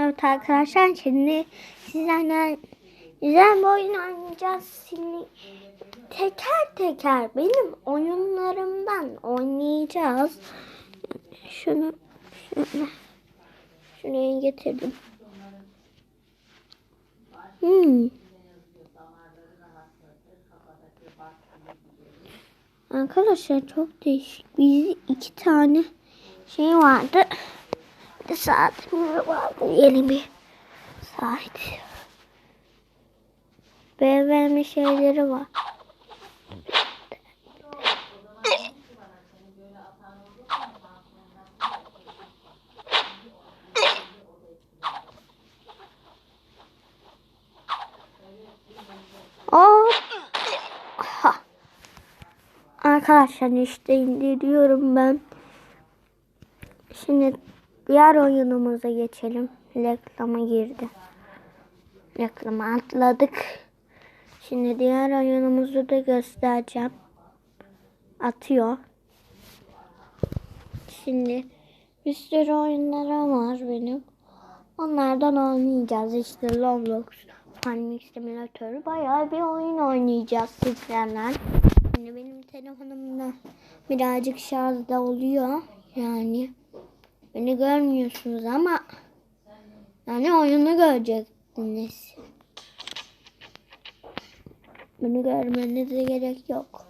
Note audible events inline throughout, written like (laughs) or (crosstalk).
Evet arkadaşlar şimdi sizlerle güzel bir oyun oynayacağız. Şimdi teker teker benim oyunlarımdan oynayacağız. Şunu şöyle şuraya getirdim. Hmm. Arkadaşlar çok değişik. Biz iki tane şey vardı. Bir de saatimiz vardı. Yeni bir saat. BMW şeyleri var. Arkadaşlar işte indiriyorum ben. Şimdi diğer oyunumuza geçelim. Reklama girdi. Reklama atladık. Şimdi diğer oyunumuzu da göstereceğim. Atıyor. Şimdi bir sürü oyunlarım var benim. Onlardan oynayacağız. İşte Roblox, Farming Simulator. Bayağı bir oyun oynayacağız sizlerle. Şimdi benim telefonumda birazcık şarjda oluyor. Yani beni görmüyorsunuz ama yani oyunu göreceksiniz. Beni görmenize gerek yok.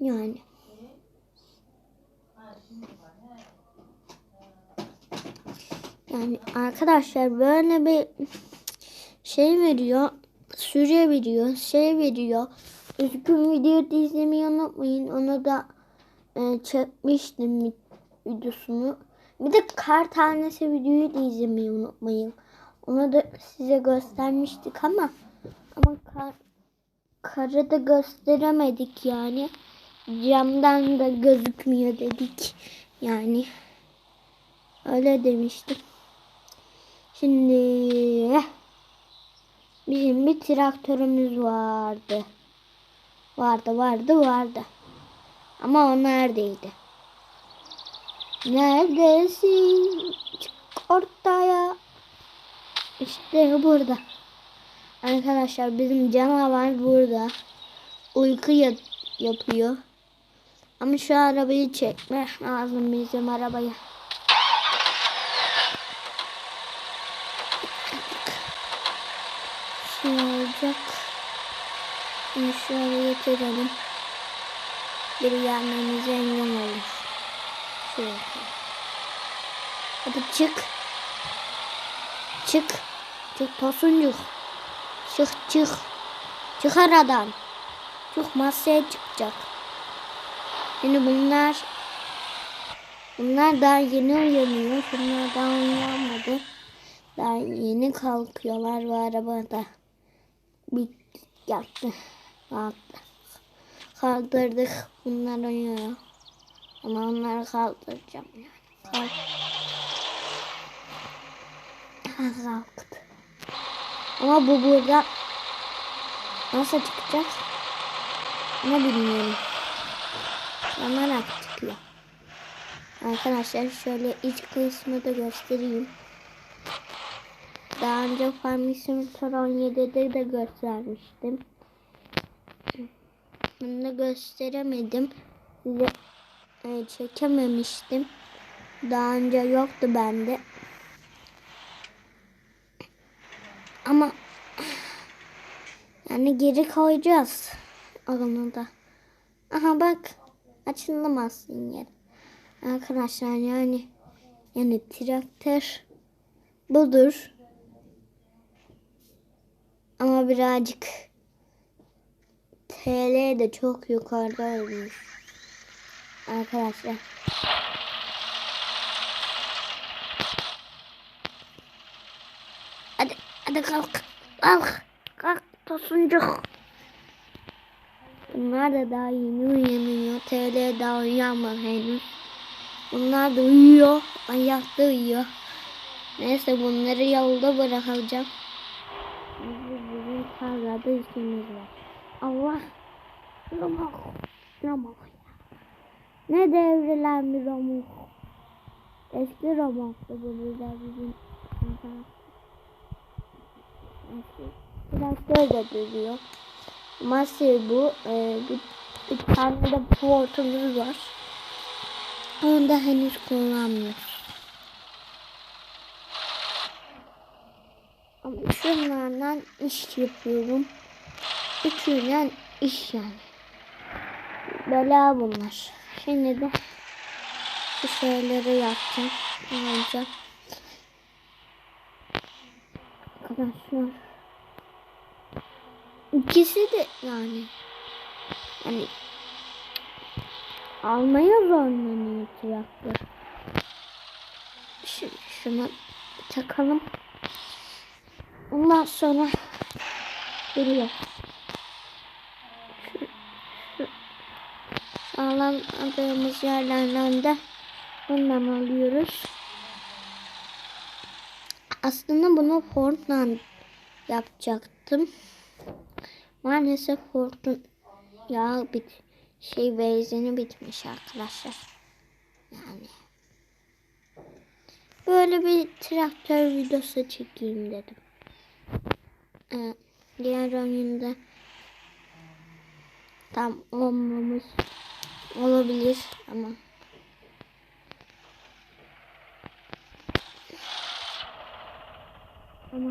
Yani. Yani arkadaşlar böyle bir şey veriyor. Süre veriyor. Şey veriyor. Üzgün video izlemeyi unutmayın. Onu da e, çekmiştim videosunu. Bir de kar tanesi videoyu da izlemeyi unutmayın. Onu da size göstermiştik ama ama kar, karı da gösteremedik yani. Camdan da gözükmüyor dedik. Yani öyle demiştik. Şimdi bizim bir traktörümüz vardı. Vardı vardı vardı. Ama o neredeydi? Neredesin? Çık ortaya. İşte burada. Arkadaşlar bizim canavar burada. Uyku yap- yapıyor. Ama şu arabayı çekme lazım bizim arabayı. Şimdi olacak. Şöyle getirelim. Biri gelmemize engel olur. Şöyle. Hadi çık. Çık. Çık tosuncuk. Çık çık. Çık aradan. Çık masaya çıkacak. Şimdi bunlar bunlar daha yeni uyanıyor. Bunlar daha uyanmadı. Daha yeni kalkıyorlar bu arabada. Bir yattı. Kalktı. Kaldırdık. Bunlar uyuyor. Ama onları kaldıracağım yani. Kalk. Kalktı. Ama bu burada nasıl çıkacak? Ne bilmiyorum. Yanarak çıkıyor. Arkadaşlar şöyle iç kısmı da göstereyim. Daha önce Farming Simulator 17'de de göstermiştim. Bunu da gösteremedim. Size e, çekememiştim. Daha önce yoktu bende. Ama yani geri koyacağız onu da. Aha bak açılamazsın yer. Arkadaşlar yani yani traktör budur. Ama birazcık TL de çok yukarıda olmuş. Arkadaşlar. Hadi, hadi kalk. Kalk. Kalk tosuncuk. Bunlar da daha yeni uyanıyor. TL daha uyanmadı henüz. Bunlar da uyuyor. Ayakta uyuyor. Neyse bunları yolda bırakacağım. Bizim tarlada işimiz var. Allah. Ramok ya. Ne devrilen bir ramok. Eski ramoktu bu burada bizim. Traktör de duruyor. Masir bu. Ee, bir, bir tane de portumuz var. Onu da henüz kullanmıyoruz. Ama şunlardan iş yapıyorum. Üçünden iş yani. Bela bunlar. Şimdi de bu şeyleri yapacağım. Alacağım. Arkadaşlar. İkisi de yani. Yani almaya zorlanıyor traktör. Şimdi şunu takalım. Ondan sonra duruyor. Şu, şu sağlamadığımız yerlerden de bundan alıyoruz. Aslında bunu Ford'dan yapacaktım. Maalesef Ford'un yağ bit şey benzini bitmiş arkadaşlar. Yani böyle bir traktör videosu çekeyim dedim. Ee, diğer oyunda tam olmamış olabilir ama ama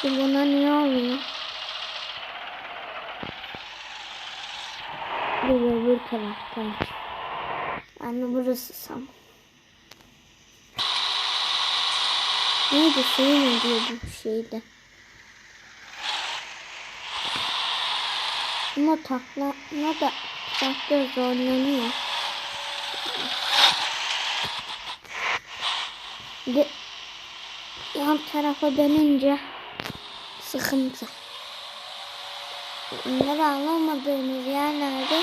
Şimdi buna niye olmuyor? Bir öbür taraftan. Yani burası sam. Neydi şey ne diyor bu şeyde? Ama takla ne da traktör zorlanıyor. De, yan tarafa dönünce sıkıntı. Bunları alamadığımız yerlerde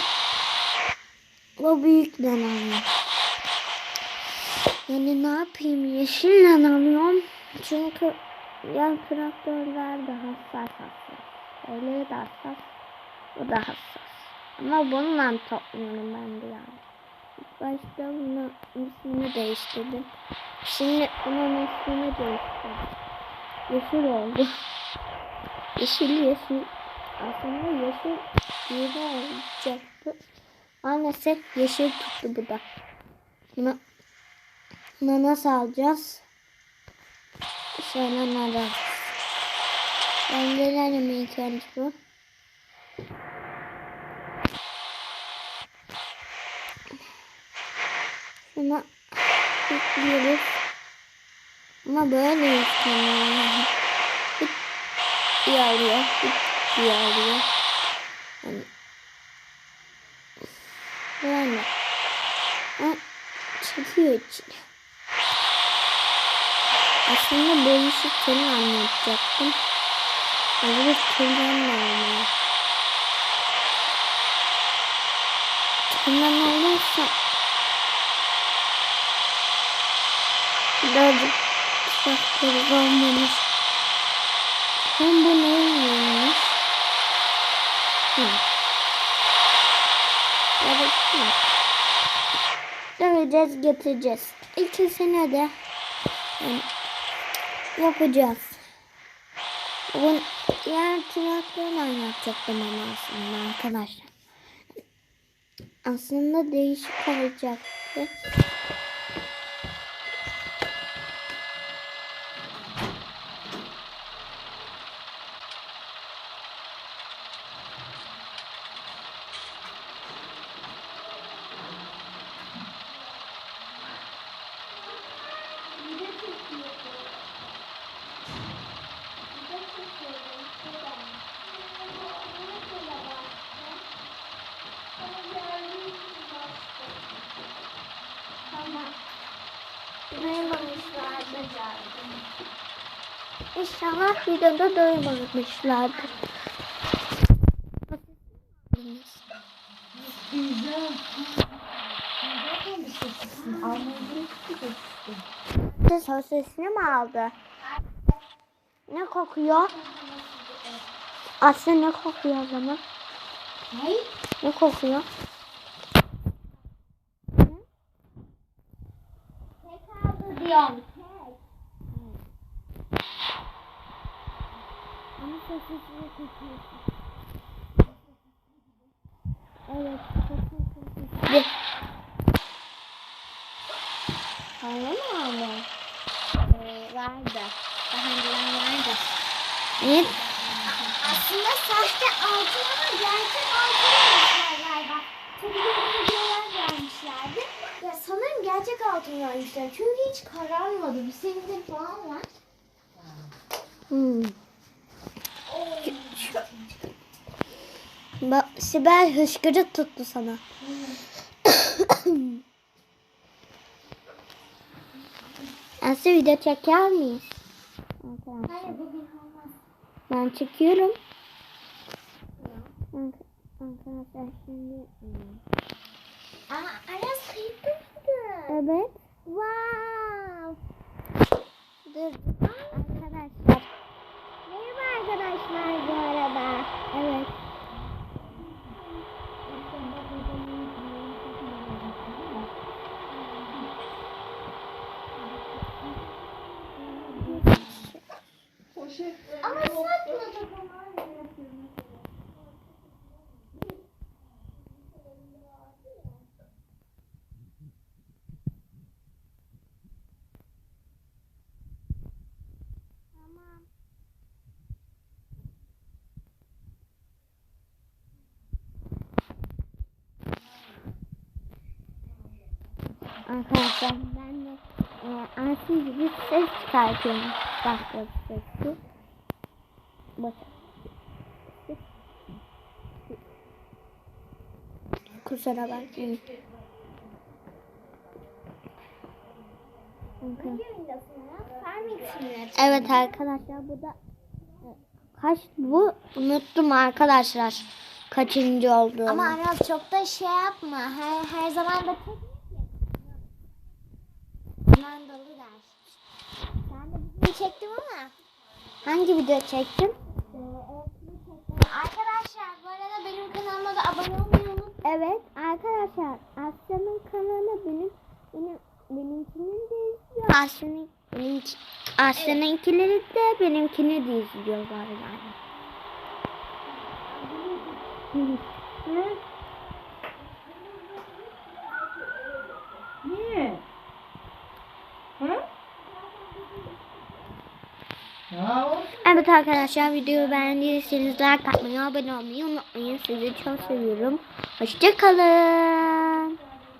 o büyükten alıyor. Yani ne yapayım yeşille alıyorum. Çünkü yan traktörler de hassas hassas. Öyle de hassas. O da hassas. Ama bununla topluyorum ben. İlk başta bunun ismini değiştirdim. Şimdi bunun ismini değiştirdim. Yeşil oldu. (laughs) Yeşil yeşil. Aslında yeşil yeni olacaktı. Maalesef yeşil tuttu bu da. Bunu, bunu nasıl alacağız? Sonra alacağız. Ben gelelim ilk önce bu. Şuna yüklüyoruz. Ama böyle yükleniyor. Bit diye alıyor. Bit diye alıyor. Yani böyle. Ha, çekiyor içine. Aslında bu işi senin anlatacaktım. Öbür türden de olmuyor. Bundan olursa birazcık traktörü olmamış. Hem bu neymiş? Hı. Evet. Döveceğiz, getireceğiz. İkisine de yani, yapacağız. Bugün diğer traktörle yapacaktım ama aslında arkadaşlar. Aslında değişik olacaktı. İnşallah videoda doymamışlardır. Sosisini mi aldı? Ne kokuyor? Aslı ne kokuyor o zaman? Ne? Ne kokuyor? Tek aldı diyorum. Sessizliğe kaçıyorsun. Evet. Bir. Hala mı ama? Ee, vardı. Daha önceden vardı. Evet. Aslında sahte altın ama gerçek altın vermişler galiba. Bir videolar vermişlerdi. Ya sanırım gerçek altın vermişler. Çünkü hiç kararmadı. Bir senedir falan var. Hmm. Bak Sibel hışkırık tuttu sana. (coughs) Aslı video çeker miyiz? Hayır bugün olmaz. Ben çekiyorum. Ark- Arkadaşlar şimdi... Ama Aras mıydı? Evet. Wow. Dur. Arkadaşlar. Merhaba arkadaşlar bu arada. Evet. Ama sakla takımı. Arkadaşlar ben de e, ansi gibi ses çıkartıyorum. Bak bak sesi. Bak. Kusura bakmayın. Bakın. Evet arkadaşlar bu da e, kaç bu unuttum arkadaşlar kaçıncı olduğunu. Ama Aras çok da şey yapma. Her, her zaman da tek Hemen dolu der. Ben de bugün çektim ama. hangi video çektim? Arkadaşlar bu arada benim kanalıma da abone olmayı unutmayın. Evet arkadaşlar Asya'nın kanalı benim benim benimkinin de izliyor. Asya'nın benim Asya'nınkileri de benimkini de izliyorlar yani. Niye? Evet arkadaşlar videoyu beğendiyseniz like atmayı, abone olmayı unutmayın. Sizi çok seviyorum. Hoşçakalın.